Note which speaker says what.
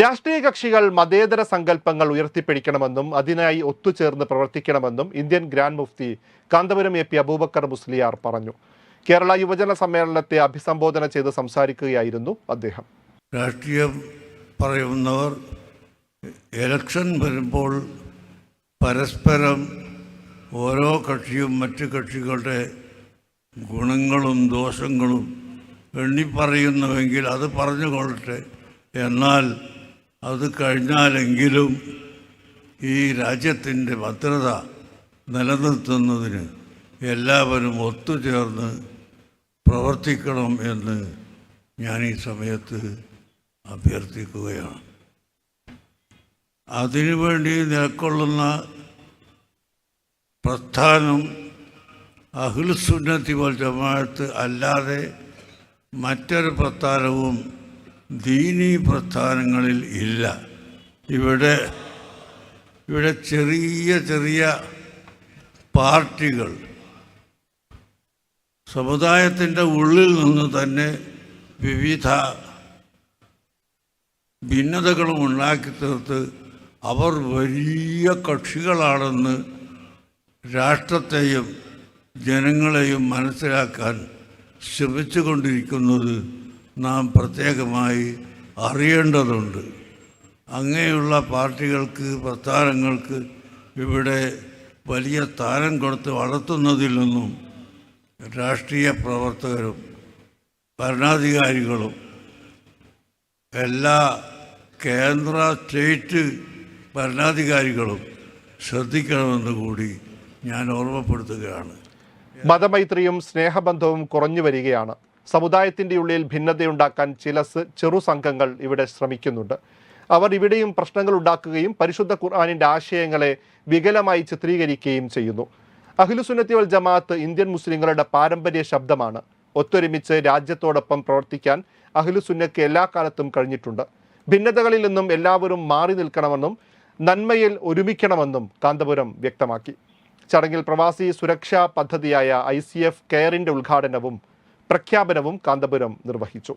Speaker 1: രാഷ്ട്രീയ കക്ഷികൾ മതേതര സങ്കല്പങ്ങൾ ഉയർത്തിപ്പിടിക്കണമെന്നും അതിനായി ഒത്തുചേർന്ന് പ്രവർത്തിക്കണമെന്നും Indian grand mufti Kanthapuram A P Abubakar Musliyar പറഞ്ഞു കേരള യുവജന സമ്മേളനത്തെ അഭിസംബോധന ചെയ്ത് സംസാരിക്കുകയായിരുന്നു അദ്ദേഹം
Speaker 2: രാഷ്ട്രീയം പറയുന്നവർ എലക്ഷൻ വരുമ്പോൾ പരസ്പരം ഓരോ കക്ഷിയും മറ്റു കക്ഷികളുടെ ഗുണങ്ങളും ദോഷങ്ങളും എണ്ണി പറയുന്നുവെങ്കിൽ അത് പറഞ്ഞുകൊള്ളട്ടെ എന്നാൽ അത് കഴിഞ്ഞാലെങ്കിലും ഈ രാജ്യത്തിൻ്റെ ഭദ്രത നിലനിർത്തുന്നതിന് എല്ലാവരും ഒത്തുചേർന്ന് പ്രവർത്തിക്കണം എന്ന് ഞാൻ ഈ സമയത്ത് അഭ്യർത്ഥിക്കുകയാണ് അതിനുവേണ്ടി നിലക്കൊള്ളുന്ന പ്രസ്ഥാനം സുന്നത്തി വൽ ജമാഅത്ത് അല്ലാതെ മറ്റൊരു പ്രസ്ഥാനവും ദീനീ പ്രസ്ഥാനങ്ങളിൽ ഇല്ല ഇവിടെ ഇവിടെ ചെറിയ ചെറിയ പാർട്ടികൾ സമുദായത്തിൻ്റെ ഉള്ളിൽ നിന്ന് തന്നെ വിവിധ ഭിന്നതകളും ഉണ്ടാക്കി തീർത്ത് അവർ വലിയ കക്ഷികളാണെന്ന് രാഷ്ട്രത്തെയും ജനങ്ങളെയും മനസ്സിലാക്കാൻ ശ്രമിച്ചുകൊണ്ടിരിക്കുന്നത് നാം പ്രത്യേകമായി അറിയേണ്ടതുണ്ട് അങ്ങനെയുള്ള പാർട്ടികൾക്ക് പ്രസ്ഥാനങ്ങൾക്ക് ഇവിടെ വലിയ താരം കൊടുത്ത് വളർത്തുന്നതിൽ നിന്നും രാഷ്ട്രീയ പ്രവർത്തകരും ഭരണാധികാരികളും എല്ലാ കേന്ദ്ര സ്റ്റേറ്റ് ഭരണാധികാരികളും ശ്രദ്ധിക്കണമെന്ന് കൂടി ഞാൻ ഓർമ്മപ്പെടുത്തുകയാണ്
Speaker 1: മതമൈത്രിയും സ്നേഹബന്ധവും കുറഞ്ഞു വരികയാണ് സമുദായത്തിൻ്റെ ഉള്ളിൽ ഭിന്നതയുണ്ടാക്കാൻ ചില ചെറു സംഘങ്ങൾ ഇവിടെ ശ്രമിക്കുന്നുണ്ട് അവർ ഇവിടെയും പ്രശ്നങ്ങൾ ഉണ്ടാക്കുകയും പരിശുദ്ധ ഖുർആാനിൻ്റെ ആശയങ്ങളെ വികലമായി ചിത്രീകരിക്കുകയും ചെയ്യുന്നു അഖിലുസുന്നത്തി വൽ ജമാഅത്ത് ഇന്ത്യൻ മുസ്ലിങ്ങളുടെ പാരമ്പര്യ ശബ്ദമാണ് ഒത്തൊരുമിച്ച് രാജ്യത്തോടൊപ്പം പ്രവർത്തിക്കാൻ അഖിലുസുന്നക്ക് എല്ലാ കാലത്തും കഴിഞ്ഞിട്ടുണ്ട് ഭിന്നതകളിൽ നിന്നും എല്ലാവരും മാറി നിൽക്കണമെന്നും നന്മയിൽ ഒരുമിക്കണമെന്നും കാന്തപുരം വ്യക്തമാക്കി ചടങ്ങിൽ പ്രവാസി സുരക്ഷാ പദ്ധതിയായ ഐ സി എഫ് കെയറിൻ്റെ ഉദ്ഘാടനവും പ്രഖ്യാപനവും കാന്തപുരം നിർവഹിച്ചു